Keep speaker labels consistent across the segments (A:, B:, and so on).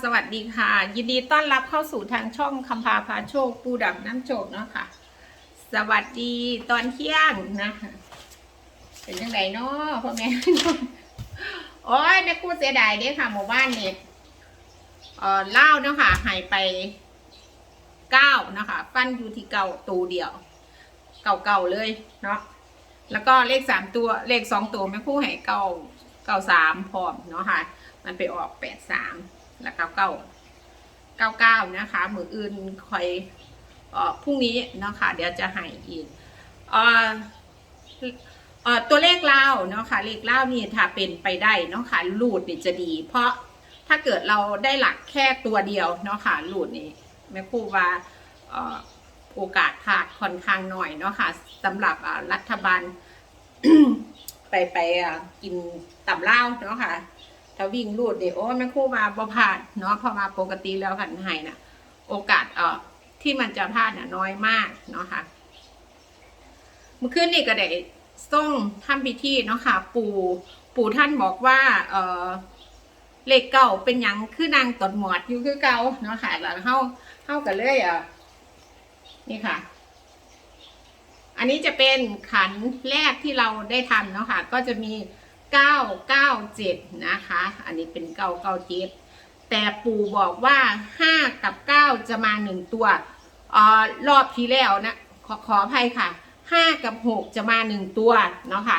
A: สวัสดีค่ะ ยินดีต้อนรับเข้าสู่ทางช่องคำพาพาโชค ปูดับน้ำโจกเนาะค่ะ สวัสดีตอนเที่ยงนะคะเป็นยังไงเนาะพ่อแม่โอ้ยแม่กูเสียดายเด้ค่ะ หมู่บ้านเนี่ยเออเล่าเนาะค่ะหายไปเก้านะคะฟันอยู่ที่เก่าตูเดียว เก่าๆเลยเนาะแล้วก็เลขสามตัวเลขสองตัวแม่คู่ให้เก่าเก่าสามพร้อมเนาะค่ะ มันไปออกแปดสาม แล้วเก้าเก้าเก้าเก้านะคะ มืออื่นคอยออพรุ่งนี้นะคะเดี๋ยวจะให้อีกตัวเลขเล่าเนาะค่ะเลขเล่านี่ถ้าเป็นไปได้เนาะค่ะลูดนี่จะดี เพราะถ้าเกิดเราได้หลักแค่ตัวเดียวเนาะค่ะลูดนี่แม่ครูว่าออโอกาสพลาดค่อนข้างหน่อยเนาะค่ะสำหรับรัฐบาลไปไปกินต่ำเล่าเนาะค่ะ ถ้าวิ่งรูดเนี่ยโอ้แม่ครู่มาบ่พาดเนาะเพราะว่าปกติแล้วขันไห้น่ะ โอกาสเอ่อที่มันจะพลาดน่ะน้อยมากเนาะค่ะเมื่อคืนนี่ก็ได้ส่งทำพิธีเนาะค่ะ ปู่ปู่ท่านบอกว่า เอ่อเลขเก่าเป็นยังคือนางตดหมอดอยู่คือเก่าเนาะค่ะแล้วเฮาเฮากันเลยอะนี่ค่ะ อันนี้จะเป็นขันแรกที่เราได้ทำเนาะค่ะ ก็จะมี 997 นะคะ อันนี้เป็น 997 แต่ปู่บอกว่า 5 กับ 9 จะมา 1 ตัวออรอบที่แล้วนะขอขออภัยค่ะ 5 กับ 6 จะมา 1 ตัวเนาะค่ะ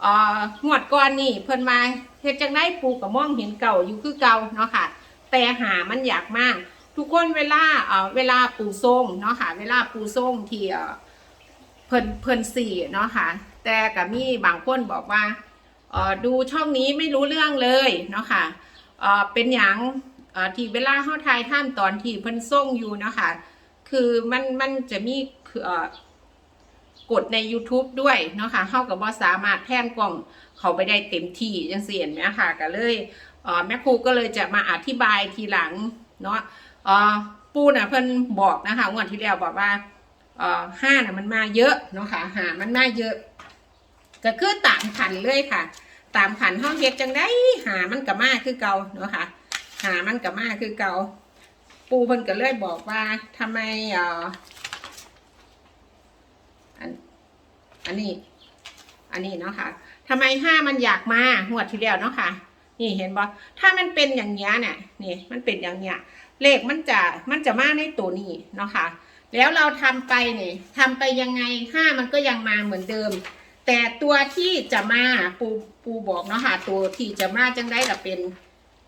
A: เอ่องวดก่อนนี่เพิ่นมาเฮ็ดจังได้ปู่กับม่องเห็นเก่าอยู่คือเก่าเนาะค่ะ แต่หามันอยากมาก ทุกคนเวลาเวลาปู่ทรงเนาะค่ะ เวลาปู่ทรงที่เพิ่นเพิ่นสี่เนาะค่ะ แต่กับมีบางคนบอกว่า ดูช่องนี้ไม่รู้เรื่องเลยเนาะค่ะเอ่อเป็นอย่างที่เวลาเข้าทายท่านตอนที่เพิ่นส่งอยู่เนาะค่ะคือมันมันจะมีกดใน YouTube ด้วยเนาะค่ะเข้ากับว่าสามารถแพนกล่องเขาไปได้เต็มที่จังเสียนไหมค่ะก็เลยเแม่ครูก็เลยจะมาอธิบายทีหลังเนาะปูน่ะเพิ่นบอกนะคะงวดที่แล้วบอกว่าห้าน่ะมันมาเยอะเนาะค่ะหามันมาเยอะ ก็คือตามขันเลยค่ะ ตามขันห้องเฮ็ดจังได้หามันกับมาคือเก่าเนาะค่ะหามันกับมาคือเก่าปูเพิ่นก็เลยบอกว่าทำไมเอ่ออันอันนี้ อันนี้เนาะค่ะทำไมห้ามันอยากมาหัวดที่แล้วเนาะค่ะ นี่เห็นบ่ถ้ามันเป็นอย่างเงี้ยเนี่ยนี่มันเป็นอย่างเงี้ยเลขมันจะมันจะมาในตัวนี้เนาะค่ะ แล้วเราทำไปเนี่ยทำไปยังไงห้ามันก็ยังมาเหมือนเดิม แต่ตัวที่จะมาปูปูบอกเนาะค่ะตัวที่จะมาจังได้ละเป็น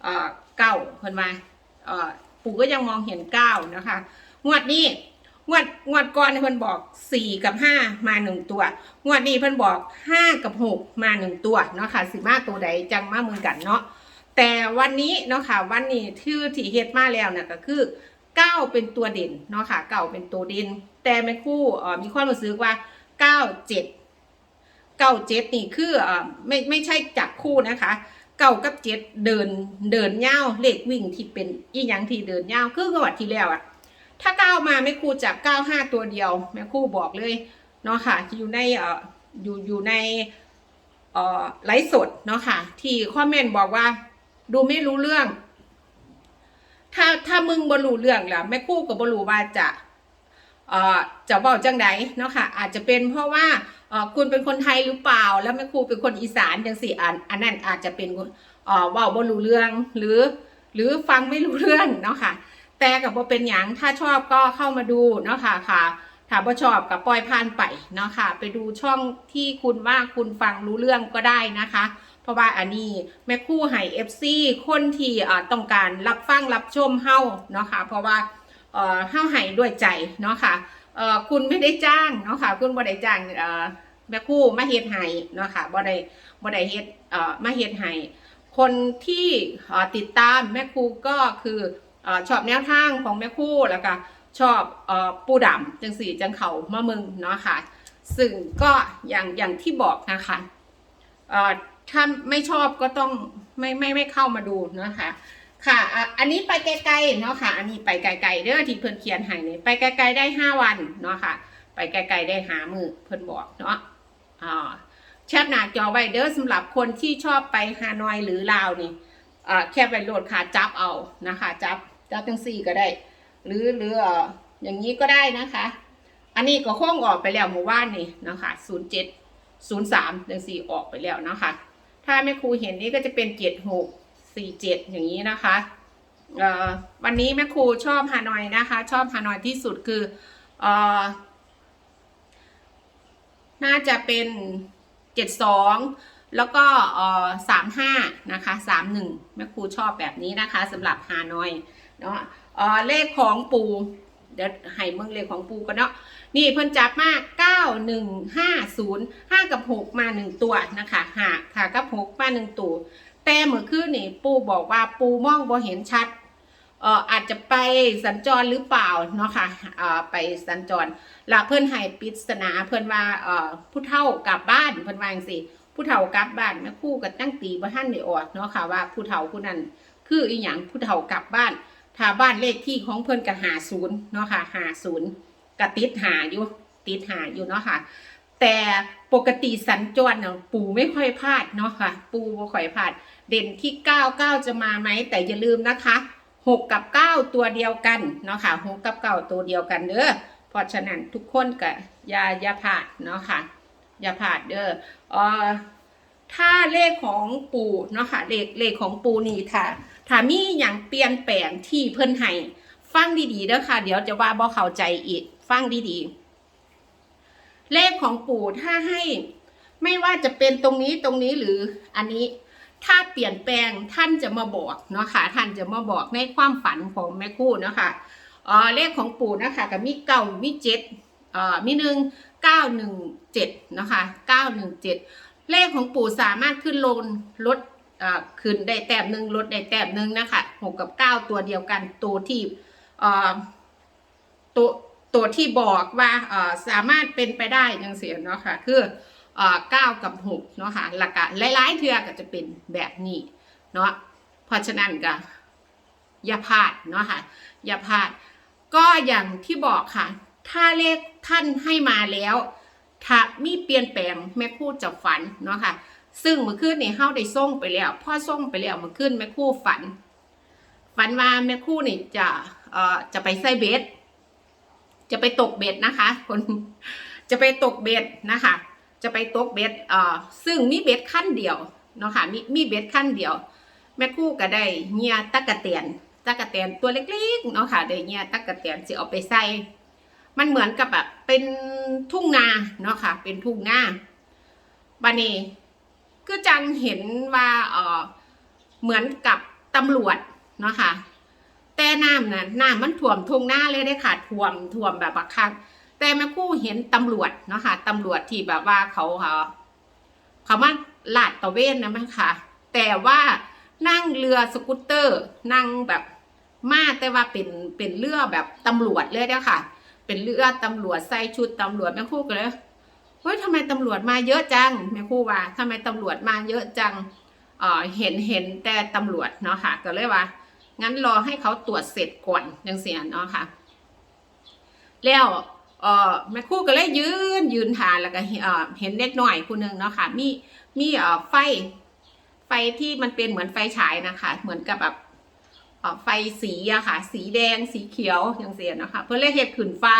A: เอ่อเก้าเพิ่นมาเอ่อปูก็ยังมองเห็นเก้านะคะงวดนี้งวดงวดก่อนเพิ่นบอกสี่กับห้ามาหนึ่งตัว งวดนี้เพิ่นบอกห้ากับหกมาหนึ่งตัวเนาะค่ะสิมาตัวใดจังมาเหมือนกันเนาะแต่วันนี้เนาะค่ะวันนี้ที่ที่เฮ็ดมาแล้วเนี่ยก็คือเก้าเป็นตัวเด่นเนาะค่ะเก้าเป็นตัวเด่นแต่แม่คู่เอ่อมีความรู้สึกว่าเก้าเจ็ด เก้าเจ็ดนี่คืออ่าไม่ไม่ใช่จับคู่นะคะเก้ากับเจ็ดเดินเดินเงาเลขวิ่งที่เป็นอีหยังที่เดินเงาคืองวดที่แล้วอะถ้าเก้ามาแม่ครูจับเก้าห้าตัวเดียวแม่ครูบอกเลยเนาะค่ะอยู่ในเอ่ออยู่อยู่ในเอ่อไลฟ์สดเนาะค่ะ ที่คอมเมนต์บอกว่า ดูไม่รู้เรื่อง ถ้าถ้ามึงบรู้เรื่องแล้วแม่ครูกับบรู้ว่าจะเอ่อจะบอกจังไดเนาะค่ะ อาจจะเป็นเพราะว่า คุณเป็นคนไทยหรือเปล่า แล้วแม่ครูเป็นคนอีสานจังสี่อันอันนั้นอาจจะเป็นเอ่อเว่าบ่รู้เรื่องหรือ หรือฟังไม่รู้เรื่องเนาะค่ะ แต่กับว่าเป็นอย่างถ้าชอบก็เข้ามาดูเนาะค่ะค่ะถ้าบ่ชอบกับปล่อยผ่านไปเนาะค่ะ ไปดูช่องที่คุณว่าคุณฟังรู้เรื่องก็ได้นะคะ เพราะว่าอันนี้แม่ครู่ให้เอฟซีคนที่ต้องการรับฟังรับชมเฮ้าเนาะค่ะ เพราะว่าเอ่อเฮาให้ด้วยใจเนาะค่ะ เอ่อคุณไม่ได้จ้างเนาะค่ะ คุณบ่ได้จ้างเอ่อแม่คู่มาเฮ็ดให้เนาะค่ะบ่ได้บ่ได้เฮ็ดเอ่อมาเฮ็ดให้คนที่เอ่อติดตามแม่ครูก็คือเอ่อชอบแนวทางของแม่ครูแล้วก็ชอบเอ่อปูดำจังสี่จังเขามามึงเนาะค่ะ ซึ่งก็อย่างอย่างที่บอกนะคะเอ่อถ้าไม่ชอบก็ต้องไม่ไม่ไม่เข้ามาดูนะคะ ค่ะ อันนี้ไปไกลๆเนาะค่ะ อันนี้ไปไกลๆเด้อที่เพิ่นเขียนให้นี่ไปไกลๆได้ห้าวันเนาะค่ะ ไปไกลๆได้หามือเพิ่นบอกเนาะอ่าแชปหน้าจอไว้เด้อสำหรับคนที่ชอบไปฮานอยหรือลาวนี่อ่าแค่ไปโหลดค่ะจับเอานะคะจับจับทั้งสี่ก็ได้ หรือหรืออย่างนี้ก็ได้นะคะ อันนี้ก็ค้งออกไปแล้วเมื่อวานนี่นะคะศูนย์เจ็ดศูนย์สามหนึ่งสี่ออกไปแล้วนะคะถ้าแม่ครูเห็นนี่ก็จะเป็นเจ็ดหก สี่เจ็ดอย่างนี้นะคะวันนี้แม่ครูชอบฮานอยนะคะ ชอบฮานอยที่สุดคืออน่าจะเป็นเจ็ดสองแล้วก็สามห้านะคะสามหนึ่งแม่ครูชอบแบบนี้นะคะสำหรับฮานอยเนาะเลขของปูเดี๋ยวให้เมืองเลขของปูกันเนาะนี่เพิ่นจับมาก9 1 5 0 5กับ6มา1ตัวนะคะหาค่ะกับ6มา1ตัว แต่เมื่อคืนนี่ปูบอกว่าปูมองบ่เห็นชัดเอ่ออาจจะไปสัญจรหรือเปล่าเนาะค่ะเอ่อไปสัญจรล้วเพิ่นให้ปริศนาเพิ่นว่าเอ่อผู้เฒ่ากลับบ้านเพิ่นว่าจังซี่ผู้เฒ่ากลับบ้านแม่คู่ก็ตั้งตีบ่ทันได้ออกเนาะค่ะว่าผู้เฒ่าผู้นั้นคืออีหยังผู้เฒ่ากลับบ้านถ้าบ้านเลขที่ของเพิ่นก็50เนาะค่ะ50กระติดหาอยู่ติดหาอยู่เนาะค่ะแต่ปกติสัญจรเนี่ยปูไม่ค่อยพลาดเนาะค่ะ ปูไม่ค่อยพลาด เด่นที่เก้าเก้าจะมาไหม แต่อย่าลืมนะคะหกกับเก้าตัวเดียวกันเนาะค่ะหกกับเก้าตัวเดียวกันเด้อเพราะฉะนั้นทุกคนก็อย่าอย่าพลาดเนาะค่ะอย่าพลาดเด้อเอ่อถ้าเลขของปู่เนาะค่ะเลขเลขของปูนี่ค่ะถ้ามีอย่างเปลี่ยนแปลงที่เพิ่นให้ฟังดีๆเด้อค่ะ เดี๋ยวจะว่าบ่เข้าใจอีกฟังดีๆ เลขของปู่ถ้าให้ไม่ว่าจะเป็นตรงนี้ตรงนี้หรืออันนี้ ถ้าเปลี่ยนแปลงท่านจะมาบอกเนาะค่ะท่านจะมาบอกในความฝันของแม่คู่เนาะค่ะเออเลขของปู่นะคะกับมีเก้ามีเจ็ดเอ่อมีหนึ่งเก้าหนึ่งเจ็ดนะคะเก้าหนึ่งเจ็ดเลขของปู่สามารถขึ้นลงลดเอ่อขึ้นได้แต้มหนึ่งลดได้แต้มหนึ่งนะคะหกกับเก้าตัวเดียวกันตัวที่เอ่อตัวตัวที่บอกว่าเอ่อสามารถเป็นไปได้ยังเสียเนาะค่ะคือ เออเก้ากับหกเนาะค่ะหลักกาหลายๆเทือก็จะเป็นแบบนี้เนาะเพราะฉะนั้นก็อย่าพลาดเนาะค่ะอย่าพลาด ก็อย่างที่บอกค่ะ ถ้าเลขท่านให้มาแล้ว ถ้ามีเปลี่ยนแปลงแม่คู่จะฝันเนาะค่ะ ซึ่งเมื่อคืนนี่เฮาได้ส่งไปแล้วพ่อส่งไปแล้วเมื่อคืนแม่คู่ฝัน ฝันว่าแม่คู่นี่จะเอ่อจะไปใส่เบ็ดจะไปตกเบ็ดนะคะ คนจะไปตกเบ็ดนะคะ จะไปตกเบ็ดเอ่อซึ่งมีเบ็ดขั้นเดียวเนาะค่ะมีมีเบ็ดขั้นเดียว แม่คู่ก็ได้เงียตะกะเตียนตะกะเตียนตัวเล็กๆเนาะค่ะได้เงียตะกะเตียนสิเอาไปใส่มันเหมือนกับแบบเป็นทุ่งนาเนาะค่ะ เป็นทุ่งนาบันนี้คือจังเห็นว่าเออเหมือนกับตำรวจเนาะค่ะแต่น้ำน่ะน้ำมันท่วมทุ่งนาเลยได้ค่ะท่วมท่วมแบบบักคัก แต่แม่คู่เห็นตำรวจเนาะค่ะตำรวจที่แบบว่าเขาเขาเขามาลาดตระเวนนะมั้งค่ะ แต่ว่านั่งเรือสกูตเตอร์ นั่งแบบมาแต่ว่าเป็นเป็นเรือแบบตำรวจเลยเด้อค่ะ เป็นเรือตำรวจใส่ชุดตำรวจแม่คู่ก็เลยเฮ้ยทำไมตำรวจมาเยอะจังแม่คู่ว่าทำไมตำรวจมาเยอะจังเอ่อเห็นเห็นแต่ตำรวจเนาะค่ะ ก็เลยว่า งั้นรอให้เขาตรวจเสร็จก่อนยังเสียเนาะค่ะ แล้ว เอ่อแม่ครู่ก็เลยยืนยืนทานแล้วก็เอ่อเห็นเด็กหน่อยคนหนึ่งเนาะค่ะ มีมีเอ่อไฟ ไฟที่มันเป็นเหมือนไฟฉายนะคะ เหมือนกับแบบเอ่อไฟสีอะค่ะ สีแดงสีเขียวยังเสียเนาะค่ะเพื่อเลยเฮ็ดขึ้นฟ้า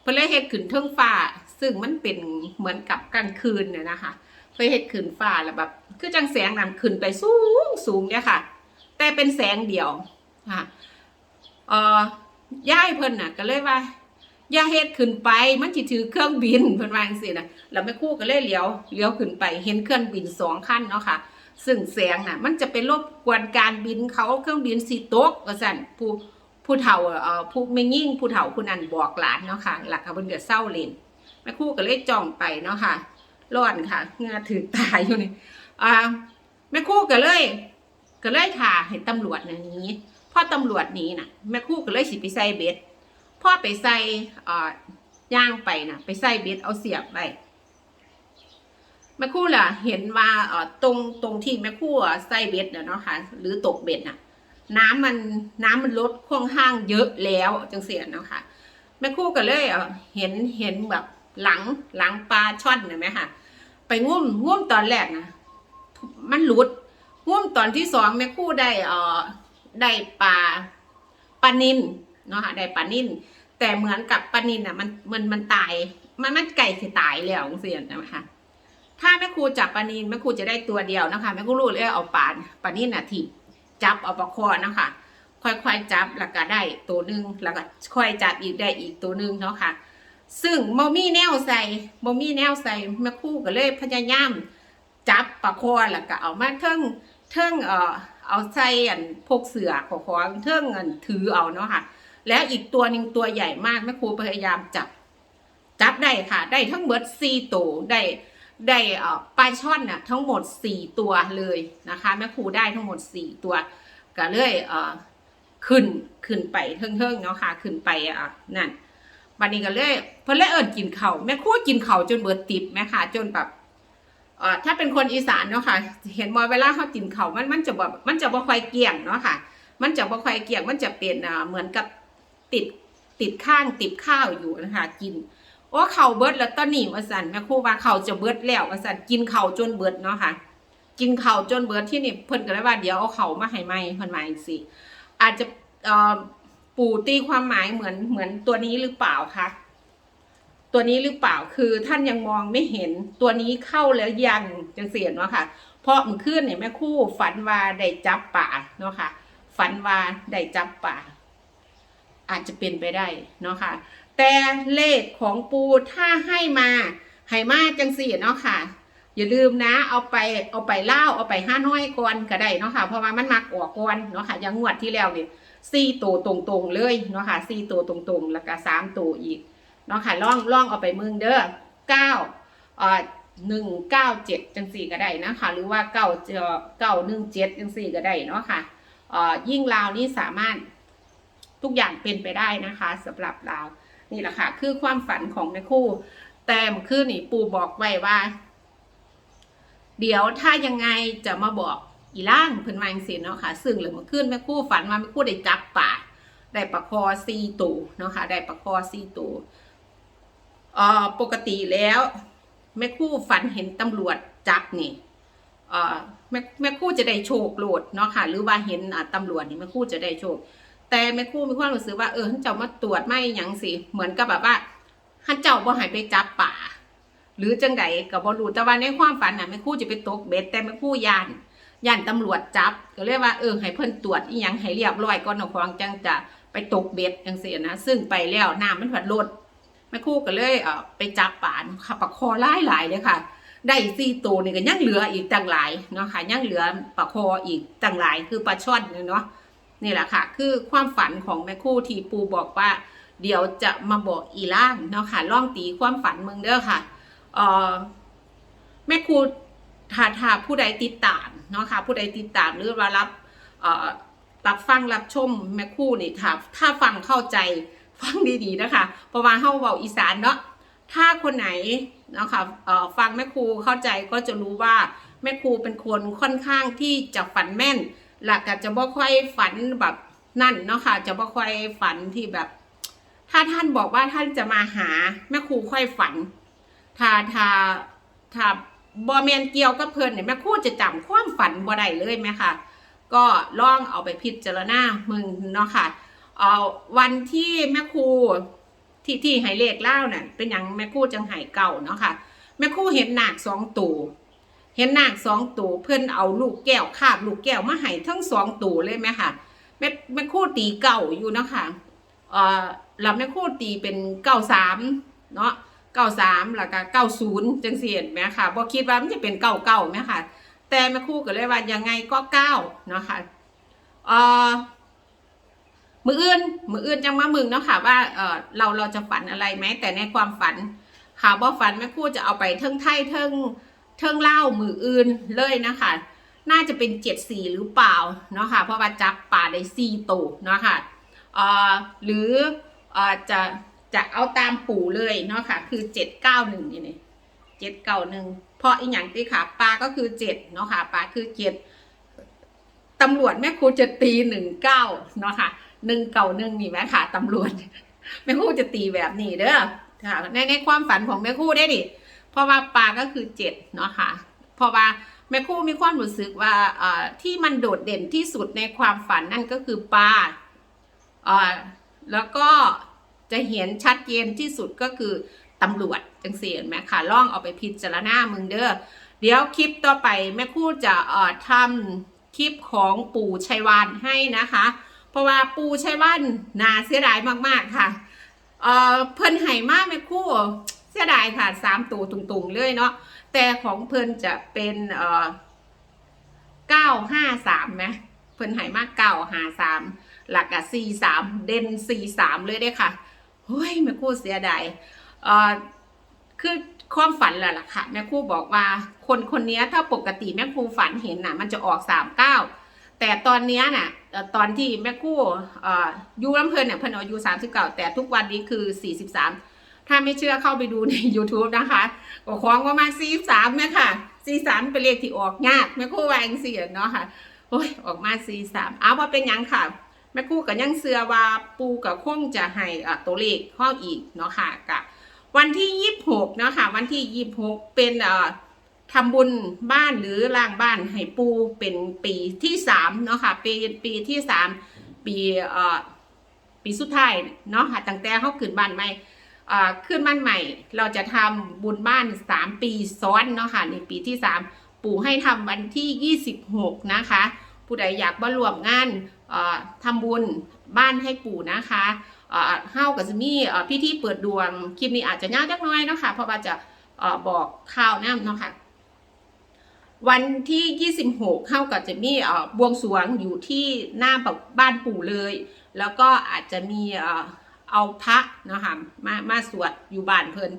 A: เพื่อเลยเฮ็ดขึ้นเทิงฟ้า ซึ่งมันเป็นเหมือนกับกลางคืนเนี่ยนะคะเพื่อเฮ็ดขึ้นฟ้าแล้วแบบคือจังแสงนั้นขึ้นไปสูงสูงเนี่ยค่ะ แต่เป็นแสงเดียวค่ะเอ่อย่ายเพิ่นน่ะก็เลยว่า อย่าเฮ็ดขึ้นไป มันสิถือเครื่องบินเพิ่นว่าจังซี่นะแล้วแม่ครู่ก็เลยเลี้ยวเลี้ยวขึ้นไปเห็นเครื่องบินสองคันเนาะค่ะ ซึ่งแสงน่ะ มันจะไปรบกวนการบินเขาเครื่องบินสิตกว่าซั่นผู้ผู้เฒ่าเอ่อผู้แม่ยิ่งผู้เฒ่าผู้นั้นบอกหลานเนาะค่ะหลักค่ะเพิ่นก็เศร้าเล่นแม่ครู่ก็เลยจ้องไปเนาะค่ะร้อนค่ะเหงื่อถึงตายอยู่นี่อ่าแม่ครู่ก็เลยก็เลยถ่าให้ตำรวจน่ะหนี้พอตำรวจหนี้น่ะแม่ครู่ก็เลยสิไปใส่เบ็ด พ่อไปใส่อ่ย่างไปนะไปใส่เบ็ดเอาเสียบไปแม่คู่ล่ะ เห็นว่าอ่ตรงตรงที่แม่คู่ใส่เบ็ดเนาะค่ะ หรือตกเบ็ดน่ะ น้ำมันน้ำมันลดค่อนข้างเยอะแล้วจังเสียเนาะค่ะแม่คู่ก็เลยเห็นเห็นแบบหลังหลังปลาช่อนเห็นไหมค่ะ ไปงุ้มงุ้มตอนแรกนะมันหลุดพห่มตอนที่สองแม่คู่ได้เอ่อได้ปลาปลานินเนาะค่ะได้ปลานิน แต่เหมือนกับปลานินอะ มันมันมันตาย มันมันไก่สิตายแล้วเสียนนะคะ ถ้าแม่ครูจับปลานินแม่ครูจะได้ตัวเดียวนะคะแม่ครูรู้เลยเอาปลาปลานินน่ะทิจับเอาปลาคอนะคะ ค่อยๆจับแล้วก็ได้ตัวหนึ่งแล้วก็ค่อยจับอีกได้อีกตัวหนึ่งเนาะค่ะ ซึ่งโมมี่แนวใส่โมมี่แนวใส่แม่ครูก็เลยพยายามจับปลาคอแล้วก็เอามาเทิงเทิงเอ่อเอาใส่อันพกเสือขอของเทิงอันถือเอาเนาะค่ะ แล้วอีกตัวหนึ่งตัวใหญ่มากแม่ครูพยายามจับ จับได้ค่ะ ได้ทั้งหมดสี่ตัวได้ได้ปลาช่อนน่ะทั้งหมดสี่ตัวเลยนะคะแม่ครูได้ทั้งหมดสี่ตัวก็เลยเอ่อขึ้นขึ้นไปเทิงๆเนาะค่ะ ขึ้นไปอะนั่นบัดนี้ก็เลยเพิ่นเลยเอิ้นกินเข้าแม่ครัวกินเข้าจนเบิดติบแม่ค่ะ จนแบบเอ่อถ้าเป็นคนอีสานเนาะค่ะ เห็นบ่เวลาเขากินเข้ามันมันจะแบบมันจะบ่ค่อยเกลี่ยงเนาะค่ะ มันจะบ่ค่อยเกลี่ยงมันจะเป็นอ่าเหมือนกับ ติดติดข้างติดข้าวอยู่นะคะกินโอ้ข้าเบิดแล้วตอนนี้ว่าซั่นแม่ครูว่าเข้าจะเบิดแล้วว่าซั่นกินเข้าจนเบิดเนาะค่ะ กินเข้าจนเบิดที่นี่เพิ่นก็เลยว่าเดี๋ยวเอาเข้ามาให้ใหม่เพิ่นวาจังซี่อาจจะปู่ตีความหมายเหมือนเหมือนตัวนี้หรือเปล่าคะตัวนี้หรือเปล่าคือท่านยังมองไม่เห็นตัวนี้เข้าแล้วยังจังเสียนเนาะค่ะ เพราะมื่อคืนเนี่ยแม่คู่ฝันว่าได้จับป่าเนาะค่ะฝันว่าได้จับป่า อาจจะเป็นไปได้เนาะค่ะ แต่เลขของปูถ้าให้มาให้มาจังสี่เนาะค่ะ อย่าลืมนะ เอาไปเอาไปเล่าเอาไปห้าน้อยก่อนก็ได้เนาะค่ะเพราะว่ามันมักออกก่อนเนาะค่ะยังงวดที่แล้วเนี่ยสี่ตัวตรงๆเลยเนาะค่ะสี่ตัวตรงๆ แล้วก็สามตัวอีกเนาะค่ะล่องล่องเอาไปมึงเด้อเก้าเอ่อหนึ่งเก้าเจ็ดจังสี่ก็ได้นะคะหรือว่าเก้าเจเก้าหนึ่งเจ็ดจังสี่ก็ได้เนาะค่ะเอ่อยิ่งลาวนี่สามารถ ทุกอย่างเป็นไปได้นะคะสำหรับลานี่แหละค่ะ คือความฝันของแม่คู่ แต่เมื่อคืนนี่ปู่บอกไว้ว่า เดี๋ยวถ้ายังไงจะมาบอกอีล่างเพิ่นว่าจังซี่เนาะค่ะ ซึ่งเลยเมื่อคืนแม่คู่ฝันว่าแม่คู่ได้จับป่าได้ปลาคอซีตูเนาะค่ะได้ปลาคอซีตูเอ่อปกติแล้วแม่คู่ฝันเห็นตำรวจจับนี่เอ่อแม่แม่คู่จะได้โชคโลดเนาะค่ะ หรือว่าเห็นตำรวจนี่แม่คู่จะได้โชค แต่แม่ครู่มีความรู้สึกว่าเออท่านเจ้ามาตรวจไม่หยังสิเหมือนกับแบบว่าท่านเจ้าบ่ให้ไปจับป่า หรือจังใดก็บ่รู้แต่ว่าในความฝันน่ะแม่ครู่จะไปตกเบ็ดแต่แม่ครู่ยานยานตำรวจจับก็เรียกว่าเออให้เพิ่นตรวจอีหยังให้เรียบร้อยก่อนเอาของจังจะไปตกเบ็ดจังซี่นะซึ่งไปแล้วน้ำมันผัดลดแม่ครู่ก็เลยเออไปจับป่านค่ะปลาคอหลายหลายเลยค่ะได้สี่ตัวนี่ก็ยังเหลืออีกตั้งหลายเนาะค่ะยังเหลือปลาคออีกตั้งหลายคือปลาช่อนเนาะ นี่แหละค่ะ คือความฝันของแม่คู่ที่ปูบอกว่า เดี๋ยวจะมาบอกอีล่างเนาะค่ะล่องตีความฝันมึงเด้อค่ะเออแม่ครูถ้าถ้าผู้ใดติดตามเนาะค่ะ ผู้ใดติดตามหรือว่ารับเอ่อรับฟังรับชมแม่คู่นี่ถ้าถ้าฟังเข้าใจฟังดีๆนะคะเพราะว่าเฮาเว้าอีสานเนาะถ้าคนไหนเนาะค่ะเอ่อฟังแม่ครูเข้าใจก็จะรู้ว่าแม่ครูเป็นคนค่อนข้างที่จะฝันแม่น หลักก็จะบ่ค่อยฝันแบบนั่นเนาะค่ะ จะบ่ค่อยฝันที่แบบ ถ้าท่านบอกว่าท่านจะมาหาแม่ครูค่อยฝันถ้าถ้าถ้าบอแมนเกี่ยวกับเพิ่นเนี่ยแม่ครูจะจำความฝันบ่ได้เลยไหมค่ะ ก็ลองเอาไปพิจารณามึงเนาะค่ะเอาวันที่แม่ครูที่ที่ให้เลขเล่าเนี่ยเป็นอย่างแม่ครูจังไห้เก่าเนาะค่ะแม่ครูเห็นหนักสองตัว เห็นหนักสองตัวเพิ่อนเอาลูกแก้วคาบลูกแก้วมาให้ทั้งสองตัวเลยไหมค่ะแม่แม่คู่ตีเก่าอยู่นะคะเอ่อแล้วแม่คู่ตีเป็นเก้าสามเนาะเก้าสามแล้วก็เก้าศูนย์จังเสียนไหมค่ะบ่คิดว่ามันจะเป็นเก้าเก้าไหมค่ะ แต่แม่คู่ก็เลยว่ายังไงก็เก้าเนาะค่ะเอ่อมืออื่นมืออื่นจังมามึงเนาะค่ะว่าเออเราเราจะฝันอะไรไหมแต่ในความฝันค่ะบ่ฝันแม่คู่จะเอาไปเทิงไทยเทิง เทิงเล่ามืออื่นเลยนะคะ น่าจะเป็นเจ็ดสี่หรือเปล่าเนาะค่ะเพราะว่าจับป่าได้สี่ตัวเนาะค่ะเอ่อหรือเอ่อจะจะเอาตามปู่เลยเนาะค่ะคือเจ็ดเก้าหนึ่งนี่นี่เจ็ดเก้าหนึ่งเพราะอีกอย่างที่ค่ะปลาก็คือเจ็ดเนาะค่ะปลาคือเจ็ดตำรวจแม่ครูจะตีหนึ่งเก้าเนาะค่ะหนึ่งเก่าหนึ่งนี่ไหมค่ะตำรวจแม่ครูจะตีแบบนี้เด้อค่ะในในความฝันของแม่ครูได้ดิ เพราะว่าปลาก็คือเจ็ดเนาะค่ะ เพราะว่าแม่คู่มีความรู้สึกว่าที่มันโดดเด่นที่สุดในความฝันนั่นก็คือปลาแล้วก็จะเห็นชัดเจนที่สุดก็คือตำรวจจังเสียนไหมค่ะล่องเอาไปพิจารณามึงเด้อเดี๋ยวคลิปต่อไปแม่คู่จะทำคลิปของปู่ชัยวานให้นะคะ เพราะว่าปู่ชัยวานน่าเสียดายมากๆค่ะเเพิ่นไห่มากแม่คู่ สียดายค่ะสามตัวตุงๆเลยเนาะแต่ของเพิ่นจะเป็นเอ่อเก้าห้าสามไหมเพิ่นหายมากเก้าห้าสามหลักอะสี่สามเด่นสี่สามเลยได้ค่ะเฮ้ยแม่คู่เสียดายเอ่อคือความฝันแหละล่ะค่ะแม่คู่บอกว่าคนคนนี้ถ้าปกติแม่คู่ฝันเห็นน่ะ มันจะออกสามเก้าแต่ตอนนี้น่ะตอนที่แม่คู่ออยูน้ำเพลินเนี่ยเพิ่นอายุสามสิบเก้าแต่ทุกวันนี้คือสี่สิบสาม ถ้าไม่เชื่อเข้าไปดูใน YouTube นะคะก็คล้องประมาณสี่สามเนี่ยค่ะสี่สามเป็นเลขที่ออกยากแม่คู่วาจังสี่เนาะค่ะโอ้ยออกมาสี่สามเอาว่าเป็นยังค่ะแม่คู่กับยังเสือว่าปูกับคงจะให้อะตัวเลขข้ออีกเนาะค่ะกะวันที่ยี่สิบหกเนาะค่ะวันที่ยี่สิบหกเป็นอ่อทำบุญบ้านหรือล่างบ้านให้ปูเป็นปีที่สามเนาะค่ะปีปีที่สามปีเอ่อปีสุดท้ายเนาะค่ะตั้งแต่เขาขึ้นบ้านใหม่ ขึ้นบ้านใหม่ เราจะทำบุญบ้าน 3 ปีซ้อนเนาะค่ะในปีที่ 3 ปู่ให้ทำวันที่ 26 นะคะ ผู้ใดอยากมารวมงานอ่าทำบุญบ้านให้ปู่นะคะอ่าเฮากับจะมีอ่าพิธีเปิดดวงคลิปนี้อาจจะยาวจักน้อยเนาะค่ะเพราะว่าจะอบอกข่าวน้ำเนาะค่ะวันที่ 26 เข้ากับจะมี่บวงสรวงอยู่ที่หน้าบ้านปู่เลย แล้วก็อาจจะมี เอาพระเนาะค่ะมามาสวดอยู่บ้านเพิ่น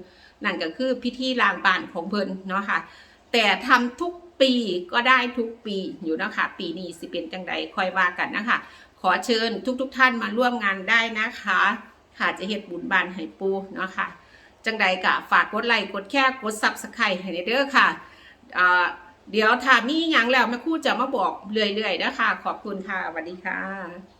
A: นั่นก็คือพิธีลางบ้านของเพิ่นเนาะค่ะแต่ทำทุกปีก็ได้ทุกปีอยู่นะคะปีนี้สิเป็นจังใดค่อยว่ากันนะคะขอเชิญทุกๆทท่านมาร่วมงานได้นะคะ ค่ะจะเฮ็ดบุญบานให้ปูเนาะค่ะจังใดก็ฝากกดไลค์กดแชร์กดซับสไครต์ให้เด้อค่ะอ่าเดี๋ยวถ้ามีหยังแล้วแม่คู่จะมาบอกเรื่อยๆนะคะขอบคุณค่ะสวัสดีค่ะ